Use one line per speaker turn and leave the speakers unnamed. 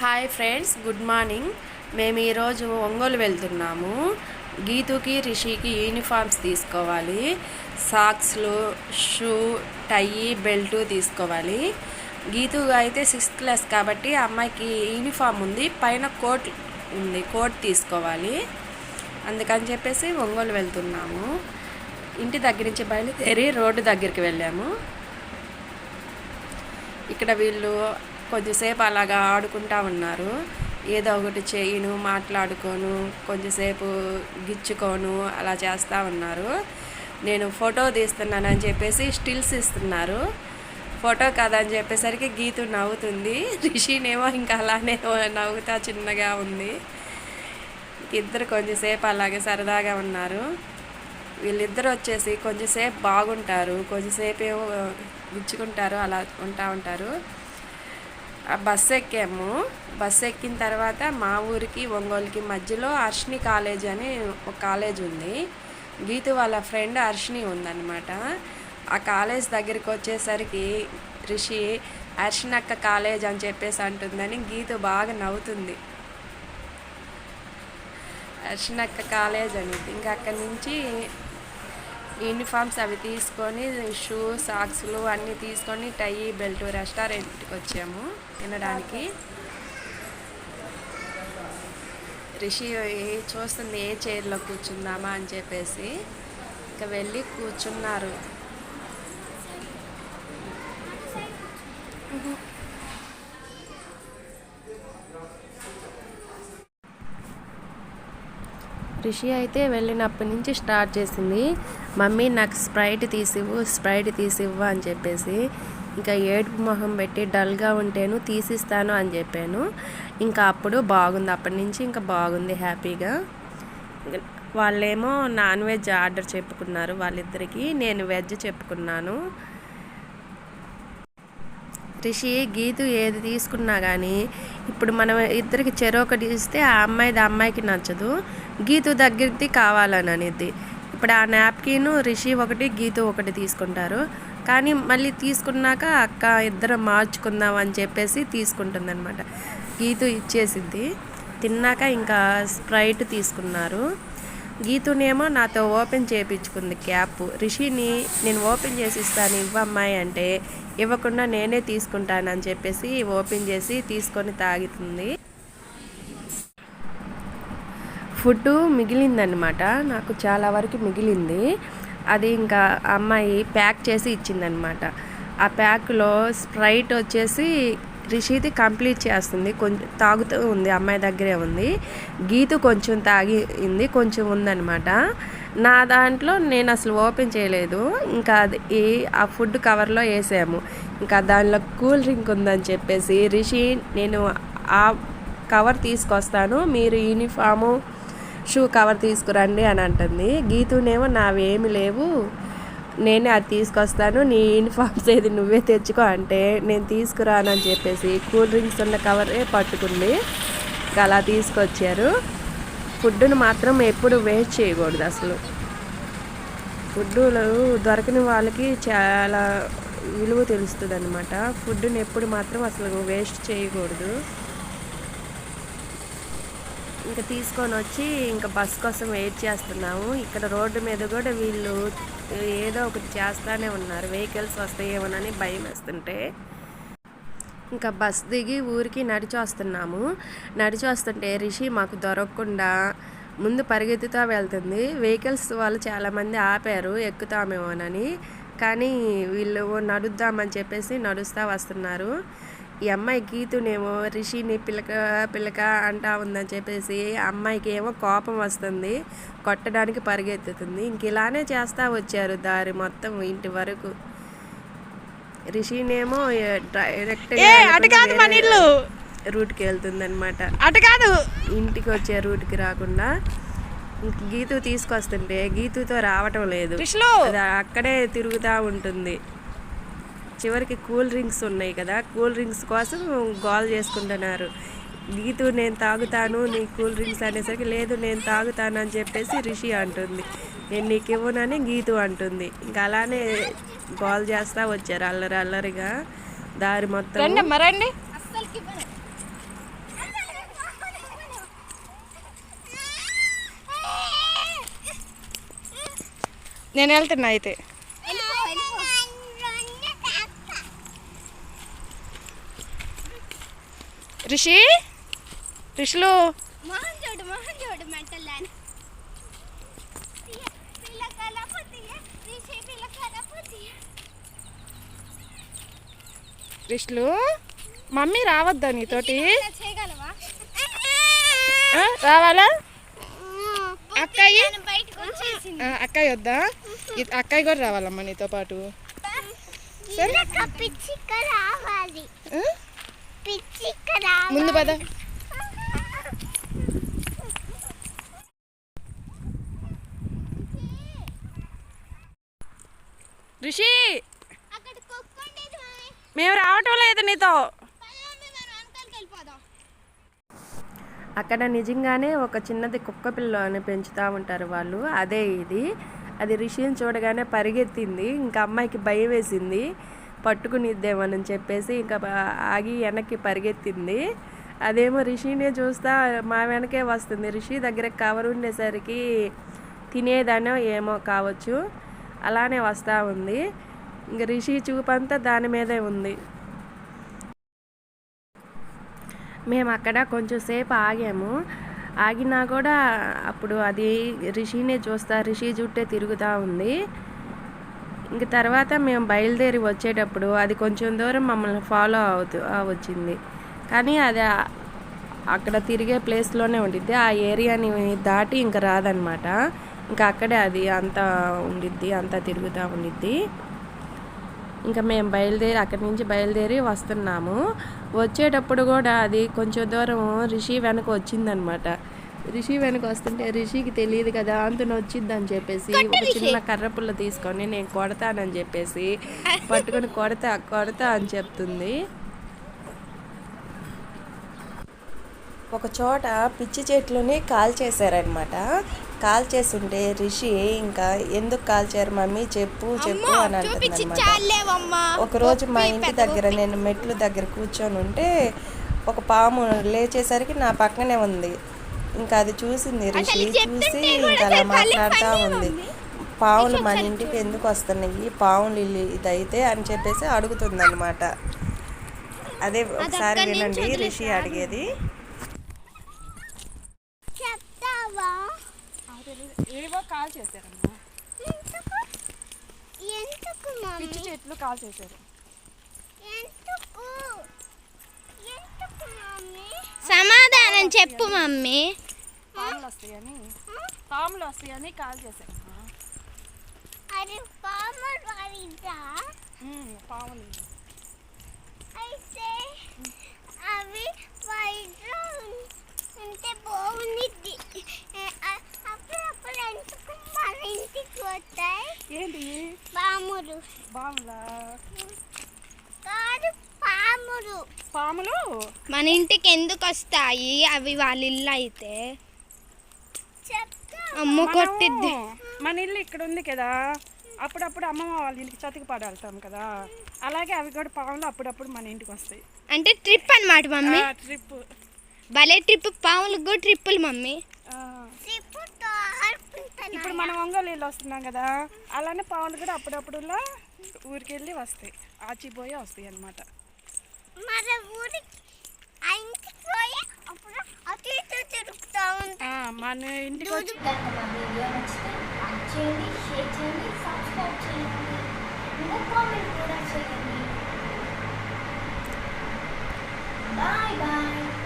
Hi friends good morning మేము ఈరోజు ఒంగోలు వెళ్తున్నాము. గీతుకి రిషికి యూనిఫామ్స్ తీసుకోవాలి. సాక్స్లు షూ టై బెల్ట్ తీసుకోవాలి. గీతు అయితే సిక్స్త్ క్లాస్ కాబట్టి అమ్మాయికి యూనిఫామ్ ఉంది. పైన కోట్ ఉంది. కోట్ తీసుకోవాలి. అందుకని చెప్పేసి ఒంగోలు వెళ్తున్నాము. ఇంటి దగ్గర నుంచి బయలుదేరి రోడ్డు దగ్గరికి వెళ్ళాము. ఇక్కడ వీళ్ళు కొద్దిసేపు అలాగా ఆడుకుంటా ఉన్నారు. ఏదో ఒకటి చేయను మాట్లాడుకోను కొద్దిసేపు గిచ్చుకోను అలా చేస్తూ ఉన్నారు. నేను ఫోటో తీస్తున్నానని చెప్పేసి స్టిల్స్ ఇస్తున్నారు. ఫోటో కాదని చెప్పేసరికి గీతు నవ్వుతుంది. రిషినేమో ఇంకా అలానే నవ్వుతా చిన్నగా ఉంది. ఇద్దరు కొంచెంసేపు అలాగే సరదాగా ఉన్నారు. వీళ్ళిద్దరు వచ్చేసి కొంచెంసేపు బాగుంటారు కొంచెంసేపు ఏమో గుచ్చుకుంటారు అలా ఉంటా ఉంటారు. ఆ బస్సు ఎక్కాము. బస్సు ఎక్కిన తర్వాత మా ఊరికి ఒంగోలుకి మధ్యలో అర్షిని కాలేజ్ అని ఒక కాలేజ్ ఉంది. గీతు వాళ్ళ ఫ్రెండ్ అర్షిని ఉందన్నమాట. ఆ కాలేజ్ దగ్గరికి వచ్చేసరికి రిషి అర్షినక్క కాలేజ్ అని చెప్పేసి అంటుందని గీతు బాగా నవ్వుతుంది. అర్షినక్క కాలేజ్ అని. ఇంకా అక్కడి నుంచి యూనిఫామ్స్ అవి తీసుకొని షూ సాక్స్లు అన్నీ తీసుకొని టై బెల్ట్ రెస్టారెంట్కి వచ్చాము తినడానికి. రిషి చూస్తుంది ఏ చైర్లో కూర్చుందామా అని చెప్పేసి ఇంకా వెళ్ళి కూర్చున్నారు. రిషి అయితే వెళ్ళినప్పటి నుంచి స్టార్ట్ చేసింది మమ్మీ నాకు స్ప్రైట్ తీసివ్వు స్ప్రైట్ తీసివ్వు అని చెప్పేసి. ఇంకా ఏడుపు మొహం పెట్టి డల్గా ఉంటేను తీసిస్తాను అని చెప్పాను. ఇంకా అప్పుడు బాగుంది అప్పటి నుంచి ఇంకా బాగుంది హ్యాపీగా. వాళ్ళేమో నాన్ వెజ్ ఆర్డర్ చెప్పుకున్నారు వాళ్ళిద్దరికీ నేను వెజ్ చెప్పుకున్నాను. రిషి గీతు ఏది తీసుకున్నా కానీ ఇప్పుడు మనం ఇద్దరికి చెరొకటి ఇస్తే ఆ అమ్మాయిది ఆ అమ్మాయికి నచ్చదు. గీతు దగ్గరికి కావాలని అనేది ఇప్పుడు ఆ నాప్కిన్ రిషి ఒకటి గీతు ఒకటి తీసుకుంటారు. కానీ మళ్ళీ తీసుకున్నాక అక్క ఇద్దరం మార్చుకుందాం అని చెప్పేసి తీసుకుంటుంది అనమాట గీతు ఇచ్చేసింది. తిన్నాక ఇంకా స్ప్రైట్ తీసుకున్నారు. గీతునేమో నాతో ఓపెన్ చేయించుకుంది క్యాప్. రిషిని నేను ఓపెన్ చేసి ఇస్తాను ఇవ్వమ్మాయి అంటే ఇవ్వకుండా నేనే తీసుకుంటానని చెప్పేసి ఓపెన్ చేసి తీసుకొని తాగుతుంది. ఫుడ్ మిగిలిందనమాట నాకు చాలా వరకు మిగిలింది. అది ఇంకా అమ్మాయి ప్యాక్ చేసి ఇచ్చిందనమాట ఆ ప్యాక్లో స్ప్రైట్ వచ్చేసి రిషిది కంప్లీట్ చేస్తుంది. కొంచెం తాగుతూ ఉంది. అమ్మాయి దగ్గరే ఉంది. గీతు కొంచెం తాగింది కొంచెం ఉందన్నమాట. నా దాంట్లో నేను అసలు ఓపెన్ చేయలేదు. ఇంకా అది ఈ ఆ ఫుడ్ కవర్లో వేసాము. ఇంకా దానిలో కూల్ డ్రింక్ ఉందని చెప్పేసి రిషి నేను ఆ కవర్ తీసుకొస్తాను. మీరు యూనిఫాము షూ కవర్ తీసుకురండి అని అంటుంది. గీతునేమో నావేమి లేవు. నేనే అది తీసుకొస్తాను నీ యూనిఫామ్స్ ఏది నువ్వే తెచ్చుకో అంటే నేను తీసుకురానని చెప్పేసి కూల్ డ్రింక్స్ ఉన్న కవరే పట్టుకుంది. ఇంకా అలా తీసుకొచ్చారు. ఫుడ్ను మాత్రం ఎప్పుడు వేస్ట్ చేయకూడదు అసలు. ఫుడ్లు దొరకని వాళ్ళకి చాలా విలువ తెలుస్తుంది అనమాట ఫుడ్ని ఎప్పుడు మాత్రం అసలు వేస్ట్ చేయకూడదు. ఇంకా తీసుకొని వచ్చి ఇంకా బస్ కోసం వెయిట్ చేస్తున్నాము. ఇక్కడ రోడ్డు మీద కూడా వీళ్ళు ఏదో ఒకటి చేస్తానే ఉన్నారు. వెహికల్స్ వస్తాయేమోనని భయం వేస్తుంటే. ఇంకా బస్ దిగి ఊరికి నడిచి వస్తున్నాము. నడిచి వస్తుంటే రిషి మాకు దొరకకుండా ముందు పరిగెత్తుతూ వెళ్తుంది. వెహికల్స్ వాళ్ళు చాలామంది ఆపారు ఎక్కుతామేమోనని. కానీ వీళ్ళు నడుద్దామని చెప్పేసి నడుస్తూ వస్తున్నారు. ఈ అమ్మాయి గీతునేమో రిషిని పిలక పిలక అంటా ఉందని చెప్పేసి అమ్మాయికి ఏమో కోపం వస్తుంది కొట్టడానికి పరిగెత్తుతుంది. ఇంక ఇలానే చేస్తూ వచ్చారు దారి మొత్తం ఇంటి వరకు. రిషినేమో డైరెక్ట్
ఏ అటు కాదు మన ఇల్లు.
రూట్కి వెళ్తుంది అనమాట
అటు కాదు.
ఇంటికి వచ్చే రూట్కి రాకుండా ఇంక గీతు తీసుకొస్తుంటే గీతుతో రావటం లేదు. అక్కడే తిరుగుతూ ఉంటుంది. చివరికి కూల్ డ్రింక్స్ ఉన్నాయి కదా కూల్ డ్రింక్స్ కోసం గోల్ చేసుకుంటున్నారు. గీతు నేను తాగుతాను నీ కూల్ డ్రింక్స్ అనేసరికి లేదు నేను తాగుతాను అని చెప్పేసి రిషి అంటుంది. నేను నీకు ఇవ్వనని గీతు అంటుంది. ఇంకా అలానే గోల్ చేస్తా వచ్చారు అల్లరి అల్లరిగా. దారి మొత్తం
మరండి
నేను వెళ్తున్నా అయితే.
పిల్లకాల పుట్టియ
రిషులు మమ్మీ రావద్దా నీతోటి? రావాలా? అక్కయ్య? అక్కయ్య వద్దా? అక్కయ్య కూడా రావాలమ్మా నీతో పాటు.
పిల్లక
ముందు పద.
మమ్మీ
మేము రావటం లేదు నీతో. అక్కడ నిజంగానే ఒక చిన్నది కుక్క పిల్లని పెంచుతూ ఉంటారు వాళ్ళు. అదే ఇది. అది రిషిని చూడగానే పరిగెత్తింది. ఇంకా అమ్మాయికి భయం వేసింది. పట్టుకునిద్దేమని చెప్పేసి ఇంకా ఆగి వెనక్కి పరిగెత్తింది. అదేమో రిషినే చూస్తా మా వెనకే వస్తుంది. రిషి దగ్గర కవర్ ఉండేసరికి తినేదానో ఏమో కావచ్చు. అలానే వస్తూ ఉంది. ఇంక రిషి చూపంతా దాని మీదే ఉంది. మేము అక్కడ కొంచెం సేపు ఆగాము. ఆగినా కూడా అప్పుడు అది రిషినే చూస్తా. రిషి జుట్టే తిరుగుతూ ఉంది. ఇంక తర్వాత మేము బయలుదేరి వచ్చేటప్పుడు అది కొంచెం దూరం మమ్మల్ని ఫాలో అవుతూ వచ్చింది. కానీ అది అక్కడ తిరిగే ప్లేస్లోనే ఉండిద్ది. ఆ ఏరియాని దాటి ఇంకా రాదనమాట. ఇంకా అక్కడే అది అంతా ఉండిద్ది అంతా తిరుగుతూ ఉండిద్ది. ఇంకా మేము బయలుదేరి అక్కడి నుంచి బయలుదేరి వస్తున్నాము. వచ్చేటప్పుడు కూడా అది కొంచెం దూరం రిషి వెనక వచ్చిందనమాట. రిషి వెనక వస్తుంటే రిషికి తెలియదు కదా అంతను వచ్చిందని చెప్పేసి ఒక చిన్న కర్ర పుల్ల తీసుకొని నేను కొడతానని చెప్పేసి పట్టుకొని కొడతా కొడతా అని చెప్తుంది. ఒక చోట పిచ్చి చెట్లుని కాల్ చేశారనమాట కాల్ చేస్తుంటే రిషి ఇంకా ఎందుకు కాల్చారు మమ్మీ? చెప్పు చెప్పు అని
చాలేవమ్మా.
ఒకరోజు మా ఇంటి దగ్గర నేను మెట్లు దగ్గర కూర్చొని ఉంటే ఒక పాము లేచేసరికి నా పక్కనే ఉంది. ఇంకా అది చూసింది రిషి చూసి ఇంకా అలా మాట్లాడుతూ ఉంది. పావులు మన ఇంటికి ఎందుకు వస్తున్నాయి? పావులు ఇల్లు ఇదైతే అని చెప్పేసి అడుగుతుంది అనమాట అదే ఒకసారి వినండి రిషి అడిగేది. కాల్ చేశారమ్మా. చెట్లు కాల్ చేశారు.
సమాధానం చెప్పు మమ్మీ.
పాములు వస్తాయని పాములు వస్తాయని కాల్ చేశారమ్మా
అది పాము వాడిదా
పాములు.
అయితే అవి వైట్లో ఉంటే బాగుంది అప్పుడప్పుడు ఎందుకు మన ఇంటికి వస్తాయి
ఏంటి?
పాములు.
పాములా?
కాదు పాములు.
పాములు?
మన ఇంటికి ఎందుకు వస్తాయి? అవి వాళ్ళ ఇల్లు అయితే. అమ్మ కొట్టిద్ది.
మన ఇల్లు ఇక్కడ ఉంది కదా అప్పుడప్పుడు అమ్మమ్మ వాళ్ళ ఇంటికి చతికి పడాలుతాం కదా. అలాగే అవి కూడా పాములు అప్పుడప్పుడు మన ఇంటికి వస్తాయి.
అంటే ట్రిప్ అన్నమాట మమ్మీ.
ట్రిప్.
భలే ట్రిప్ పాములకు కూడా ట్రిప్పులు మమ్మీ.
ఇప్పుడు మనం ఒంగోలు ఇల్లు వస్తున్నాం కదా అలానే పాములు కూడా అప్పుడప్పుడులా ఊరికి వెళ్ళి వస్తాయి. ఆచిపోయి వస్తాయి అన్నమాట.
మన ఊరి
మన ఇంటికి వచ్చి
Bye bye.